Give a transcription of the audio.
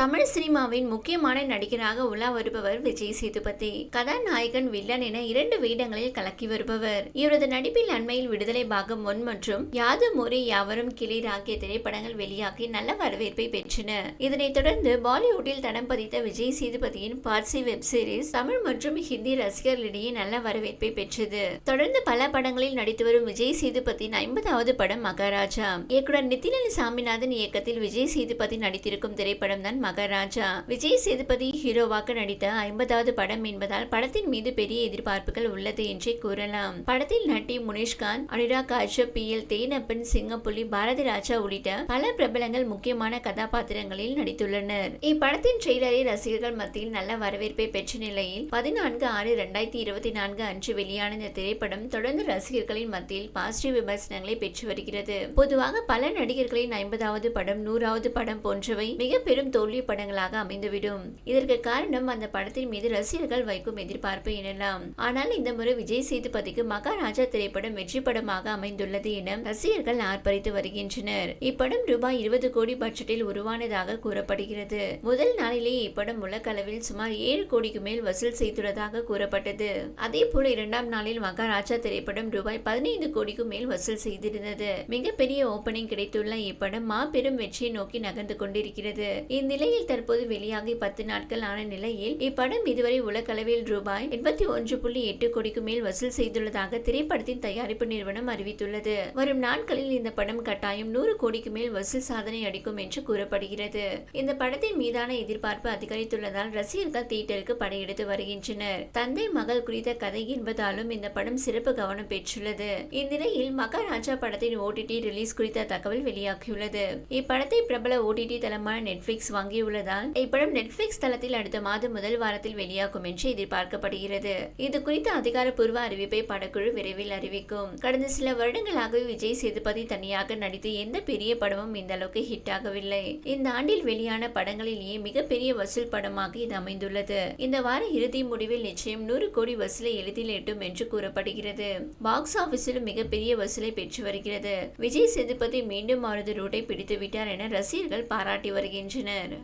தமிழ் சினிமாவின் முக்கியமான நடிகராக உலா வருபவர் விஜய் சேதுபதி. கதாநாயகன் வில்லன் என இரண்டு வேடங்களில் கலக்கி வருபவர். இவரது நடிப்பில் அண்மையில் விடுதலை பாகம் ஒன் மற்றும் யாது மோரி யாவரும் கிளிர் ஆகிய திரைப்படங்கள் வெளியாகி நல்ல வரவேற்பை பெற்றன. இதனைத் தொடர்ந்து பாலிவுட்டில் தடம் பதித்த விஜய் சேதுபதியின் பார்சி வெப் சீரிஸ் தமிழ் மற்றும் ஹிந்தி ரசிகர்களிடையே நல்ல வரவேற்பை பெற்றது. தொடர்ந்து பல படங்களில் நடித்து வரும் விஜய் சேதுபதியின் ஐம்பதாவது படம் மகாராஜா. இயக்குனர் நிதிலன் சாமிநாதன் இயக்கத்தில் விஜய் சேதுபதி நடித்திருக்கும் திரைப்படம் தான் மகாராஜா. விஜய் சேதுபதி ஹீரோவாக நடித்த ஐம்பதாவது படம் என்பதால் படத்தின் மீது பெரிய எதிர்பார்ப்புகள் உள்ளது என்றே கூறலாம். படத்தில் நட்டி முனேஷ்காந்த் அனுராக் காஷ்யப் பி. எல். தேனப்பன் சிங்கப்புலி பாரதி ராஜா உள்ளிட்ட பல பிரபலங்கள் முக்கியமான கதாபாத்திரங்களில் நடித்துள்ளனர். இப்படத்தின் ட்ரெய்லரை ரசிகர்கள் மத்தியில் நல்ல வரவேற்பை பெற்ற நிலையில் பதினான்கு ஆறு இரண்டாயிரத்தி இருபத்தி நான்கு அன்று வெளியான இந்த திரைப்படம் தொடர்ந்து ரசிகர்களின் மத்தியில் பாசிட்டிவ் விமர்சனங்களை பெற்று வருகிறது. பொதுவாக பல நடிகர்களின் ஐம்பதாவது படம் நூறாவது படம் போன்றவை மிக பெரும் தோல்வி படங்களாக அமைந்துவிடும். இதற்கு காரணம் அந்த படத்தின் மீது ரசிகர்கள் வைக்கும் எதிர்பார்ப்பு எனலாம். ஆனால் இந்த முறை விஜய் சேதுபதிக்கு மகாராஜா திரைப்படம் வெற்றி படமாக அமைந்துள்ளது என ரசிகர்கள் ஆர்ப்பரித்து வருகின்றனர். இப்படம் ரூபாய் இருபது கோடி பட்ஜெட்டில் உருவானதாக கூறப்படுகிறது. முதல் நாளிலேயே இப்படம் உலகளவில் சுமார் ஏழு கோடிக்கு மேல் வசூல் செய்துள்ளதாக கூறப்பட்டது. அதே போல இரண்டாம் நாளில் மகாராஜா திரைப்படம் ரூபாய் பதினைந்து கோடிக்கு மேல் வசூல் செய்திருந்தது. மிகப்பெரிய ஓபனிங் கிடைத்துள்ள இப்படம் மாபெரும் வெற்றியை நோக்கி நகர்ந்து கொண்டிருக்கிறது. இந்நிலையில் தற்போது வெளியாகி பத்து நாட்கள் ஆன நிலையில் இப்படம் இதுவரை உலகளவில் ரூபாய் எண்பத்தி ஒன்று புள்ளி எட்டு கோடிக்கு மேல் வசூல் செய்துள்ளதாக திரைப்படத்தின் தயாரிப்பு நிறுவனம் அறிவித்துள்ளது. வரும் நாட்களில் இந்த படம் கட்டாயம் நூறு கோடிக்கு மேல் வசூல் சாதனை அடிக்கும் என்று கூறப்படுகிறது. இந்த படத்தின் மீதான எதிர்பார்ப்பு அதிகரித்துள்ளதால் ரசிகர்கள் தியேட்டருக்கு படையெடுத்து வருகின்றனர். தந்தை மகள் குறித்த கதை என்பதாலும் இந்த படம் சிறப்பு கவனம் பெற்றுள்ளது. இந்நிலையில் மகாராஜா படத்தின் ஓடிடி ரிலீஸ் குறித்த தகவல் வெளியாகியுள்ளது. இப்படத்தை பிரபல ஓடிடி தளமான நெட்ஃபிளிக்ஸ் வாங்கி வாங்கியுள்ளதால் இப்படம் நெட்ஃபிளிக்ஸ் தளத்தில் அடுத்த மாதம் முதல் வாரத்தில் வெளியாகும் என்று எதிர்பார்க்கப்படுகிறது. இது குறித்த அதிகாரப்பூர்வ அறிவிப்பை படக்குழு விரைவில் அறிவிக்கும். கடந்த சில வருடங்களாக விஜய் சேதுபதி தனியாக நடித்து எந்த பெரிய படமும் இந்த அளவுக்கு ஹிட் ஆகவில்லை. இந்த ஆண்டில் வெளியான படங்களிலேயே மிகப்பெரிய வசூல் படமாக இது அமைந்துள்ளது. இந்த வார இறுதி முடிவில் நிச்சயம் நூறு கோடி வசூலை எளிதில் எட்டும் என்று கூறப்படுகிறது. பாக்ஸ் ஆபீஸிலும் மிகப்பெரிய வசூலை பெற்று வருகிறது. விஜய் சேதுபதி மீண்டும் அவரது ரூட்டை பிடித்து விட்டார் என ரசிகர்கள் பாராட்டி வருகின்றனர்.